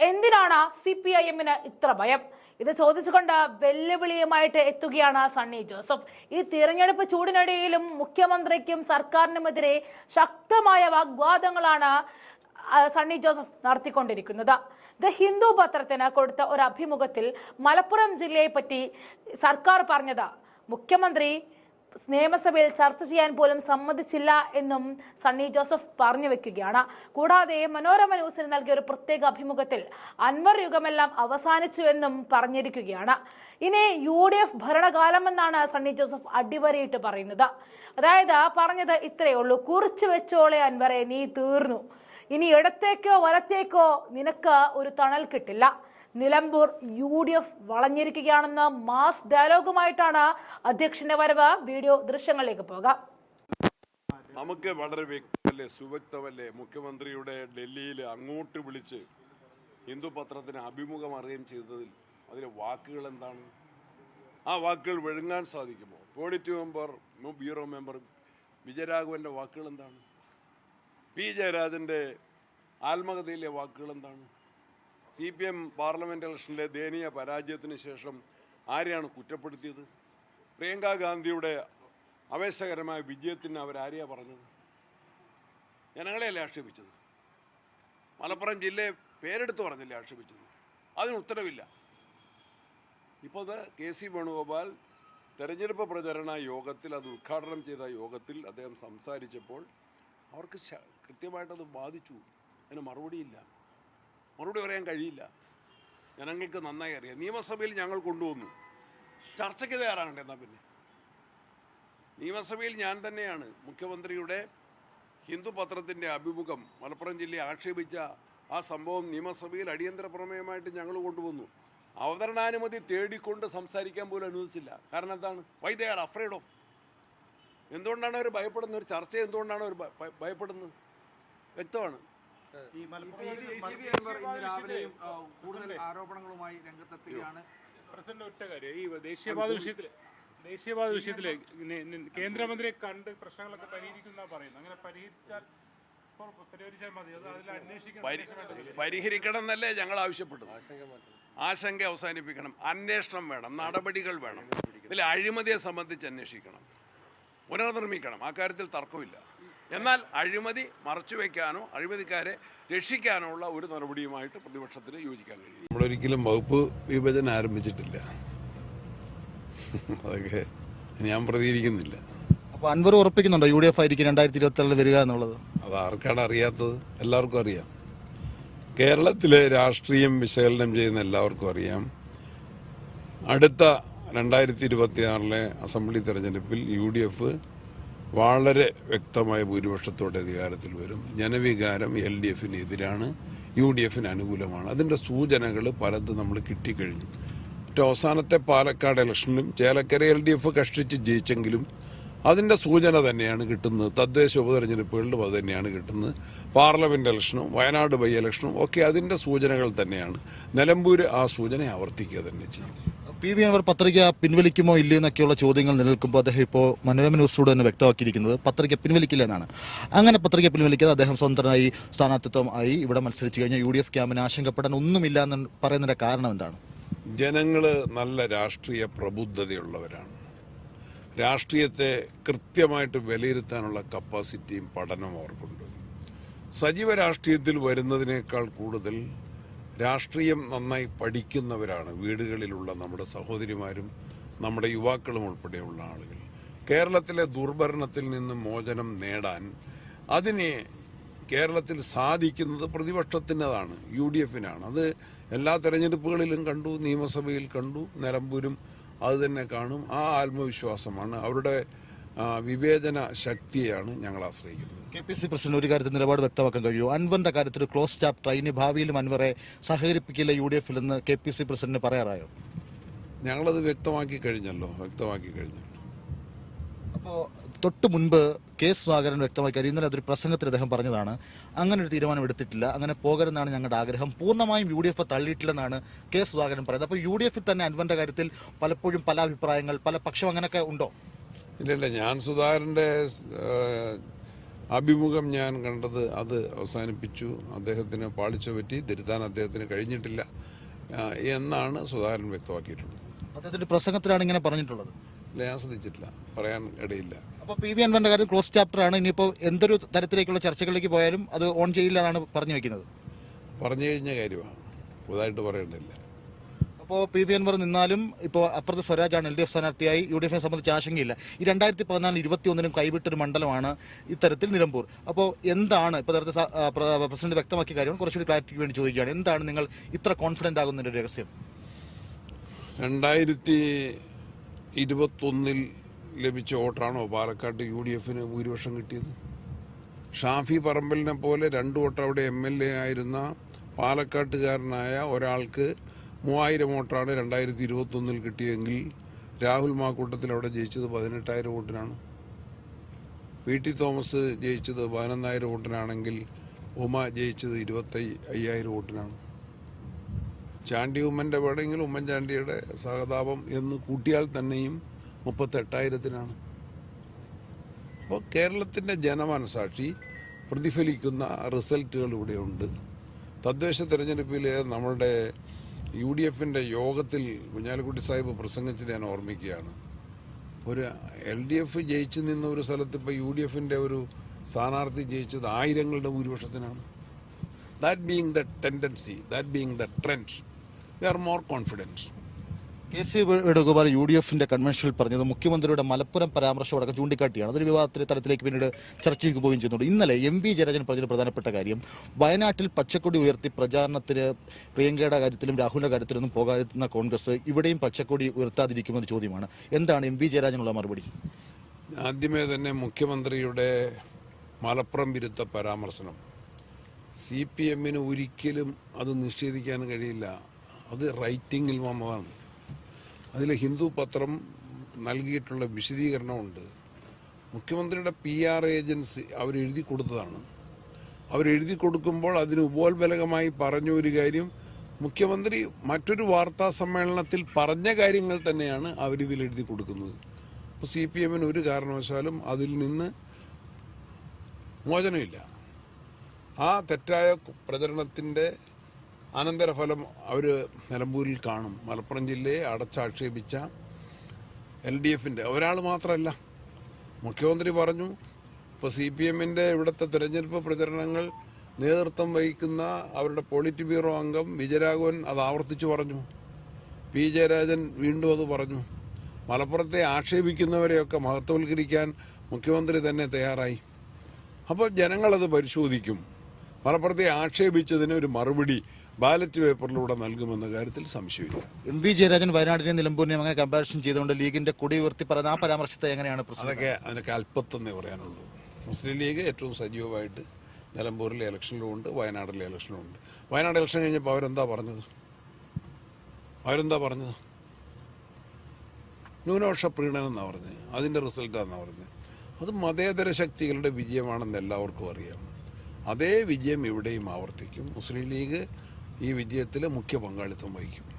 എന്തിനാണ് C P I എമ്മിന് ഇത്ര ഭയം? ഇത് ചോദിച്ചുകൊണ്ട് വെല്ലുവിളിയുമായിട്ട് എത്തുകയാണ് സണ്ണി ജോസഫ്. ഈ തിരഞ്ഞെടുപ്പ് ചൂടിനിടയിലും മുഖ്യമന്ത്രിക്കും സർക്കാരിനുമെതിരെ ശക്തമായ വാഗ്വാദങ്ങളാണ് സണ്ണി ജോസഫ് നടത്തിക്കൊണ്ടിരിക്കുന്നത്. ദ ഹിന്ദു പത്രത്തിന് കൊടുത്ത ഒരു അഭിമുഖത്തിൽ മലപ്പുറം ജില്ലയെ പറ്റി സർക്കാർ പറഞ്ഞത് മുഖ്യമന്ത്രി നിയമസഭയിൽ ചർച്ച ചെയ്യാൻ പോലും സമ്മതിച്ചില്ല എന്നും സണ്ണി ജോസഫ് പറഞ്ഞു വെക്കുകയാണ്. കൂടാതെ മനോരമ ന്യൂസിന് നൽകിയ ഒരു പ്രത്യേക അഭിമുഖത്തിൽ അൻവർ യുഗമെല്ലാം അവസാനിച്ചുവെന്നും പറഞ്ഞിരിക്കുകയാണ്. ഇനി യു ഡി എഫ് ഭരണകാലമെന്നാണ് സണ്ണി ജോസഫ് അടിവരയിട്ട് പറയുന്നത്. അതായത് പറഞ്ഞത് ഇത്രയേ ഉള്ളൂ. കുറിച്ചു വെച്ചോളെ അൻവറെ നീ തീർന്നു. ഇനി ഇടത്തേക്കോ വലത്തേക്കോ നിനക്ക് ഒരു തണൽ കിട്ടില്ല. നിലമ്പൂർ യു ഡി എഫ് വളഞ്ഞിരിക്കുകയാണെന്ന മാസ് ഡയലോഗുമായിട്ടാണ് അധ്യക്ഷന്റെ വരവ്. വീഡിയോ ദൃശ്യങ്ങളിലേക്ക് പോകാം. നമുക്ക് വളരെ വ്യക്തമല്ലേ സുവ്യക്തമല്ലേ? മുഖ്യമന്ത്രിയുടെ ഡൽഹിയിൽ അങ്ങോട്ട് വിളിച്ച് ഹിന്ദു പത്രത്തിന് അഭിമുഖം അറിയുകയും ചെയ്തതിൽ അതിലെ വാക്കുകൾ എന്താണ്? ആ വാക്കുകൾ വിഴുങ്ങാൻ സാധിക്കുമോ? പോളിറ്റ് മെമ്പർ ബ്യൂറോ മെമ്പർ വിജയരാഘവന്റെ വാക്കുകൾ എന്താണ്? പി ജയരാജന്റെ ആത്മകഥയിലെ വാക്കുകൾ എന്താണ്? സി പി എം പാർലമെന്റ് ഇലക്ഷനിലെ ദയനീയ പരാജയത്തിന് ശേഷം ആരെയാണ് കുറ്റപ്പെടുത്തിയത്? പ്രിയങ്ക ഗാന്ധിയുടെ ആവേശകരമായ വിജയത്തിന് അവരാരെയാ പറഞ്ഞത്? ജനങ്ങളെയല്ലേ ആക്ഷേപിച്ചത്? മലപ്പുറം ജില്ലയെ പേരെടുത്ത് പറഞ്ഞില്ലേ ആക്ഷേപിച്ചത്? അതിന് ഉത്തരവില്ല. ഇപ്പോൾ അത് കെ സി വേണുഗോപാൽ തെരഞ്ഞെടുപ്പ് പ്രചരണ യോഗത്തിൽ അത് ഉദ്ഘാടനം ചെയ്ത യോഗത്തിൽ അദ്ദേഹം സംസാരിച്ചപ്പോൾ അവർക്ക് കൃത്യമായിട്ടത് ബാധിച്ചു. അതിന് മറുപടിയില്ല. മറുപടി പറയാൻ കഴിയില്ല. ജനങ്ങൾക്ക് നന്നായി അറിയാം. നിയമസഭയിൽ ഞങ്ങൾ കൊണ്ടുവന്നു. ചർച്ചയ്ക്ക് തയ്യാറാകണ്ടേ എന്നാൽ പിന്നെ? നിയമസഭയിൽ ഞാൻ തന്നെയാണ് മുഖ്യമന്ത്രിയുടെ ഹിന്ദു പത്രത്തിന്റെ അഭിമുഖം മലപ്പുറം ജില്ലയെ ആക്ഷേപിച്ച ആ സംഭവം നിയമസഭയിൽ അടിയന്തര പ്രമേയമായിട്ട് ഞങ്ങൾ കൊണ്ടുവന്നു. അവതരണാനുമതി തേടിക്കൊണ്ട് സംസാരിക്കാൻ പോലും അനുവദിച്ചില്ല. കാരണം എന്താണ്? Why they are afraid of എന്തുകൊണ്ടാണ് അവർ ഭയപ്പെടുന്നത്? ഒരു ചർച്ച എന്തുകൊണ്ടാണ് അവർ ഭയപ്പെടുന്നത്? വ്യക്തമാണ്. ഈ മലപ്പുറം കൂടുതൽ ആരോപണങ്ങളുമായി രംഗത്തെത്തുകയാണ്. പ്രസിഡന്റ് ഒറ്റ കാര്യം. ഈ ദേശീയപാത വിഷയത്തിൽ ദേശീയപാത വിഷയത്തിൽ കേന്ദ്രമന്ത്രിയെ കണ്ട് പ്രശ്നങ്ങളൊക്കെ പരിഹരിക്കുന്ന പറയുന്നത്. അങ്ങനെ പരിഹരിച്ചാൽ പരിഹരിച്ചാൽ മതി. അത് അതിൽ അന്വേഷിക്കണം. പരിഹരിക്കണം എന്നല്ലേ ഞങ്ങൾ ആവശ്യപ്പെട്ടത്. ആശങ്ക അവസാനിപ്പിക്കണം. അന്വേഷണം വേണം. നടപടികൾ വേണം. ഇതിൽ അഴിമതിയെ സംബന്ധിച്ച് അന്വേഷിക്കണം. പുനർനിർമ്മിക്കണം. ആ കാര്യത്തിൽ തർക്കമില്ല. എന്നാൽ അഴിമതി മറച്ചുവെക്കാനോ അഴിമതിക്കാരെ രക്ഷിക്കാനോ ഉള്ള ഒരു നടപടിയുമായിട്ട് പ്രതിപക്ഷത്തിന് യോജിക്കാൻ കഴിയും നമ്മളൊരിക്കലും വകുപ്പ് വിഭജനം ആരംഭിച്ചിട്ടില്ല. അതൊക്കെ ഞാൻ പ്രതികരിക്കുന്നില്ല. അപ്പോൾ അൻവർ ഉറപ്പിക്കുന്നുണ്ടോ? യു ഡി എഫ് ആയിരിക്കും രണ്ടായിരത്തി ഇരുപത്തി വരിക എന്നുള്ളത്. അത് ആർക്കാണ് അറിയാത്തത്? എല്ലാവർക്കും അറിയാം. കേരളത്തിലെ രാഷ്ട്രീയം വിശകലനം ചെയ്യുന്ന എല്ലാവർക്കും അറിയാം. അടുത്ത രണ്ടായിരത്തി ഇരുപത്തിയാറിലെ അസംബ്ലി തെരഞ്ഞെടുപ്പിൽ യു ഡി എഫ് വളരെ വ്യക്തമായ ഭൂരിപക്ഷത്തോടെ അധികാരത്തിൽ വരും. ജനവികാരം എൽ ഡി എഫിന് എതിരാണ്. യു ഡി എഫിന് അനുകൂലമാണ്. അതിന്റെ സൂചനകൾ പലത് നമ്മൾ കിട്ടിക്കഴിഞ്ഞു. മറ്റേ അവസാനത്തെ പാലക്കാട് ഇലക്ഷനിലും ചേലക്കര എൽ ഡി എഫ് കഷ്ടിച്ച് ജയിച്ചെങ്കിലും അതിന്റെ സൂചന തന്നെയാണ് കിട്ടുന്നത്. തദ്ദേശ ഉപതെരഞ്ഞെടുപ്പുകളിലും അത് തന്നെയാണ് കിട്ടുന്നത്. പാർലമെന്റ് ഇലക്ഷനും വയനാട് ബൈ ഇലക്ഷനും ഒക്കെ അതിന്റെ സൂചനകൾ തന്നെയാണ്. നിലമ്പൂർ ആ സൂചന ആവർത്തിക്കുക തന്നെ ചെയ്യും പി വി അൻവർ പത്രിക പിൻവലിക്കുമോ ഇല്ലയോ എന്നൊക്കെയുള്ള ചോദ്യങ്ങൾ നിലനിൽക്കുമ്പോൾ അദ്ദേഹം ഇപ്പോൾ മനോരമ ന്യൂസിലൂടെ തന്നെ വ്യക്തമാക്കിയിരിക്കുന്നത് പത്രിക പിൻവലിക്കില്ല എന്നാണ്. അങ്ങനെ പത്രിക പിൻവലിക്കാതെ അദ്ദേഹം സ്വതന്ത്രനായി സ്ഥാനാർത്ഥിത്വം ആയി ഇവിടെ മത്സരിച്ചു കഴിഞ്ഞാൽ യു ഡി എഫ് ക്യാമ്പിന് ആശങ്കപ്പെടാൻ ഒന്നുമില്ല എന്ന് പറയുന്നതിന്റെ കാരണം എന്താണ്? ജനങ്ങൾ നല്ല രാഷ്ട്രീയ പ്രബുദ്ധതയുള്ളവരാണ്. രാഷ്ട്രീയത്തെ കൃത്യമായിട്ട് വിലയിരുത്താനുള്ള കപ്പാസിറ്റിയും പഠനവും അവർക്കുണ്ട്. സജീവ രാഷ്ട്രീയത്തിൽ വരുന്നതിനേക്കാൾ കൂടുതൽ രാഷ്ട്രീയം നന്നായി പഠിക്കുന്നവരാണ് വീടുകളിലുള്ള നമ്മുടെ സഹോദരിമാരും നമ്മുടെ യുവാക്കളും ഉൾപ്പെടെയുള്ള ആളുകൾ. കേരളത്തിലെ ദുർഭരണത്തിൽ നിന്ന് മോചനം നേടാൻ അതിനെ കേരളത്തിൽ സാധിക്കുന്നത് പ്രതിപക്ഷത്തിന്റെതാണ് യു ഡി എഫിനാണ് അത് എല്ലാ തെരഞ്ഞെടുപ്പുകളിലും കണ്ടു നിയമസഭയിൽ കണ്ടു നിലമ്പൂരും അത് തന്നെ കാണും. ആ ആത്മവിശ്വാസമാണ്. അവരുടെ വിവേചന ശക്തിയാണ് ഞങ്ങൾ ആശ്രയിക്കുന്നത്. കെ പി സി പ്രസിഡന്റ് ഒരു കാര്യത്തിൽ നിലപാട് വ്യക്തമാക്കാൻ കഴിയൂ അൻവറിന്റെ കാര്യത്തിൽ ക്ലോസ് ചാപ്റ്റർ ഇനി ഭാവിയിലും അൻവറെ സഹകരിപ്പിക്കില്ല യു ഡി എഫിൽ നിന്ന് കെ പി സി പ്രസിഡന്റ് പറയാറായോ? ഞങ്ങളത് വ്യക്തമാക്കി കഴിഞ്ഞല്ലോ വ്യക്തമാക്കി കഴിഞ്ഞു അപ്പോൾ തൊട്ട് മുൻപ് കെ സുധാകരൻ വ്യക്തമാക്കി ഇന്നലെ അതൊരു പ്രസംഗത്തിൽ അദ്ദേഹം പറഞ്ഞതാണ് അങ്ങനെ ഒരു തീരുമാനം എടുത്തിട്ടില്ല അങ്ങനെ പോകരുതെന്നാണ് ഞങ്ങളുടെ ആഗ്രഹം പൂർണമായും യു ഡി എഫ് തള്ളിയിട്ടില്ലെന്നാണ് കെ സുധാകരൻ പറയുന്നത്. അപ്പോൾ യു ഡി എഫിൽ തന്നെ അൻവറിന്റെ കാര്യത്തിൽ പലപ്പോഴും പല അഭിപ്രായങ്ങൾ പല പക്ഷം അങ്ങനെയൊക്കെ ഉണ്ടോ? ഇല്ല ഇല്ല ഞാൻ സുധാകരന്റെ അഭിമുഖം ഞാൻ കണ്ടത് അത് അവസാനിപ്പിച്ചു. അദ്ദേഹത്തിന് പാളിച്ച പറ്റി തിരുത്താൻ അദ്ദേഹത്തിന് കഴിഞ്ഞിട്ടില്ല എന്നാണ് സുധാകരൻ വ്യക്തമാക്കിയിട്ടുള്ളത്. അദ്ദേഹത്തിന്റെ പ്രസംഗത്തിലാണ് ഇങ്ങനെ പറഞ്ഞിട്ടുള്ളത്. ഇല്ല, ഞാൻ ശ്രദ്ധിച്ചിട്ടില്ല. പറയാൻ ഇടയില്ല. അപ്പോൾ പി വി അൻവറിന്റെ കാര്യം ക്ലോസ് ചാപ്റ്റർ ആണ് ഇനിയിപ്പോൾ എന്തൊരു തരത്തിലേക്കുള്ള ചർച്ചകളിലേക്ക് പോയാലും അത് ഓൺ ചെയ്യില്ല എന്നാണ് പറഞ്ഞു വെക്കുന്നത്. പറഞ്ഞു കഴിഞ്ഞ കാര്യമാണ്. പുതുതായിട്ട് പറയേണ്ടതില്ല. അപ്പോൾ പി വി അൻവർ നിന്നാലും ഇപ്പോൾ അപ്പുറത്ത് സ്വരാജാണ് എൽ ഡി എഫ് സ്ഥാനാർത്ഥിയായി യു ഡി എഫിനെ സംബന്ധിച്ച് ആശങ്കയില്ല. ഈ രണ്ടായിരത്തി പതിനാലിൽ ഇരുപത്തി ഒന്നിനും കൈവിട്ടൊരു മണ്ഡലമാണ് ഇത്തരത്തിൽ നിലമ്പൂർ. അപ്പോൾ എന്താണ് ഇപ്പോൾ നേരത്തെ പ്രസിഡന്റ് വ്യക്തമാക്കിയ കാര്യം കുറച്ചുകൂടി ക്ലാരിറ്റിക്ക് വേണ്ടി ചോദിക്കുകയാണ്. എന്താണ് നിങ്ങൾ ഇത്ര കോൺഫിഡന്റ് ആകുന്നതിന്റെ രഹസ്യം? രണ്ടായിരത്തി ഇരുപത്തൊന്നിൽ ലഭിച്ച വോട്ടാണോ പാലക്കാട് യു ഡി എഫിന് ഭൂരിപക്ഷം കിട്ടിയത്? ഷാഫി പറമ്പലിനെ പോലെ രണ്ടു വട്ടം അവിടെ എം എൽ എ ആയിരുന്ന പാലക്കാട്ടുകാരനായ ഒരാൾക്ക് മൂവായിരം വോട്ടാണ് രണ്ടായിരത്തി ഇരുപത്തൊന്നിൽ കിട്ടിയെങ്കിൽ രാഹുൽ മാക്കൂട്ടത്തിൽ അവിടെ ജയിച്ചത് പതിനെട്ടായിരം വോട്ടിനാണ്. വി ടി തോമസ് ജയിച്ചത് പതിനൊന്നായിരം വോട്ടിനാണെങ്കിൽ ഉമ ജയിച്ചത് ഇരുപത്തി അയ്യായിരം വോട്ടിനാണ്. ചാണ്ടി ഉമ്മന്റെ വേണമെങ്കിൽ ഉമ്മൻചാണ്ടിയുടെ സഹതാപം എന്ന് കൂട്ടിയാൽ തന്നെയും മുപ്പത്തെട്ടായിരത്തിനാണ്. അപ്പോൾ കേരളത്തിന്റെ ജനമനസാക്ഷി പ്രതിഫലിക്കുന്ന റിസൾട്ടുകൾ ഇവിടെയുണ്ട്. തദ്ദേശ തെരഞ്ഞെടുപ്പിൽ നമ്മളുടെ യു ഡി എഫിന്റെ യോഗത്തിൽ കുഞ്ഞാലിക്കുട്ടി സാഹിബ് പ്രസംഗിച്ചത് ഞാൻ ഓർമ്മിക്കുകയാണ്. ഒരു എൽ ഡി എഫ് ജയിച്ചു നിന്ന ഒരു സ്ഥലത്ത് ഇപ്പോൾ യു ഡി എഫിന്റെ ഒരു സ്ഥാനാർത്ഥി ജയിച്ചത് ആയിരങ്ങളുടെ ഭൂരിപക്ഷത്തിനാണ്. That being the tendency that being the trend we are more confidence K C Venugopal U D എഫിന്റെ കൺവെൻഷനിൽ പറഞ്ഞത് മുഖ്യമന്ത്രിയുടെ മലപ്പുറം പരാമർശം അടക്കം ചൂണ്ടിക്കാട്ടിയാണ്. അതൊരു വിവാദത്തിന്റെ തലത്തിലേക്ക് പിന്നീട് ചർച്ചയ്ക്ക് പോവുകയും ചെയ്യുന്നുണ്ട്. ഇന്നലെ എം വി ജയരാജൻ പറഞ്ഞൊരു പ്രധാനപ്പെട്ട കാര്യം വയനാട്ടിൽ പച്ചക്കൊടി ഉയർത്തി പ്രചാരണത്തിന് പ്രിയങ്കയുടെ കാര്യത്തിലും രാഹുലിന്റെ കാര്യത്തിലൊന്നും പോകാതിരുന്ന കോൺഗ്രസ് ഇവിടെയും പച്ചക്കൊടി ഉയർത്താതിരിക്കുമെന്ന ചോദ്യമാണ്. എന്താണ് എം വി ജയരാജനുള്ള മറുപടി? ആദ്യമേ തന്നെ മുഖ്യമന്ത്രിയുടെ മലപ്പുറം വിരുദ്ധ പരാമർശനം. സി പി എമ്മിന് ഒരിക്കലും അത് നിഷേധിക്കാൻ കഴിയില്ല. അത് റൈറ്റിങ്ങിൽ വന്നതാണ്. അതിൽ ഹിന്ദു പത്രം നൽകിയിട്ടുള്ള വിശദീകരണമുണ്ട്. മുഖ്യമന്ത്രിയുടെ പി ആർ ഏജൻസി അവരെഴുതി കൊടുത്തതാണ്. അവരെഴുതി കൊടുക്കുമ്പോൾ അതിന് ഉപോത്ബലകമായി പറഞ്ഞ ഒരു കാര്യം മുഖ്യമന്ത്രി മറ്റൊരു വാർത്താ സമ്മേളനത്തിൽ പറഞ്ഞ കാര്യങ്ങൾ തന്നെയാണ് അവരിതിൽ എഴുതി കൊടുക്കുന്നത്. അപ്പോൾ സി പി എമ്മിന് ഒരു കാരണവശാലും അതിൽ നിന്ന് മോചനമില്ല. ആ തെറ്റായ പ്രചരണത്തിന്റെ അനന്തരഫലം അവർ നിലമ്പൂരിൽ കാണും. മലപ്പുറം ജില്ലയെ അടച്ചാക്ഷേപിച്ച എൽ ഡി എഫിന്റെ ഒരാൾ മാത്രമല്ല മുഖ്യമന്ത്രി പറഞ്ഞു ഇപ്പോൾ സി പി എമ്മിന്റെ ഇവിടുത്തെ തിരഞ്ഞെടുപ്പ് പ്രചരണങ്ങൾ നേതൃത്വം വഹിക്കുന്ന അവരുടെ പോളിറ്റ് ബ്യൂറോ അംഗം വിജയരാഘവൻ അത് ആവർത്തിച്ചു പറഞ്ഞു. പി ജയരാജൻ വീണ്ടും അത് പറഞ്ഞു. മലപ്പുറത്തെ ആക്ഷേപിക്കുന്നവരെയൊക്കെ മഹത്വവൽക്കരിക്കാൻ മുഖ്യമന്ത്രി തന്നെ തയ്യാറായി. അപ്പോൾ ജനങ്ങളത് പരിശോധിക്കും. മലപ്പുറത്തെ ആക്ഷേപിച്ചതിന് ഒരു മറുപടി ബാലറ്റ് പേപ്പറിലൂടെ നൽകുമെന്ന കാര്യത്തിൽ സംശയമില്ല. എം വി ജയരാജൻ വയനാടിനെ നിലമ്പൂരിനെ അങ്ങനെ കമ്പാരിസൺ ചെയ്തുകൊണ്ട് ലീഗിന്റെ കൊടി ഉയർത്തി പറഞ്ഞ ആ പരാമർശത്തെ എങ്ങനെയാണ് അതൊക്കെ അതിനൊക്കെ അല്പത്തെന്നേ പറയാനുള്ളൂ. മുസ്ലിം ലീഗ് ഏറ്റവും സജീവമായിട്ട് നിലമ്പൂരിലെ ഇലക്ഷനിലും ഉണ്ട് വയനാടിലെ ഇലക്ഷനിലും ഉണ്ട്. വയനാട് ഇലക്ഷൻ കഴിഞ്ഞപ്പോൾ അവരെന്താ പറഞ്ഞത്? അവരെന്താ പറഞ്ഞത്? ന്യൂനപക്ഷ പ്രീണനം എന്നാണ് പറഞ്ഞത് അതിന്റെ റിസൾട്ടാണെന്നാണ് പറഞ്ഞത് അത് മതേതര ശക്തികളുടെ വിജയമാണെന്ന് എല്ലാവർക്കും അറിയാം. അതേ വിജയം ഇവിടെയും ആവർത്തിക്കും. മുസ്ലിം ലീഗ് ഈ വിജയത്തിൽ മുഖ്യ പങ്കാളിത്തം വഹിക്കും.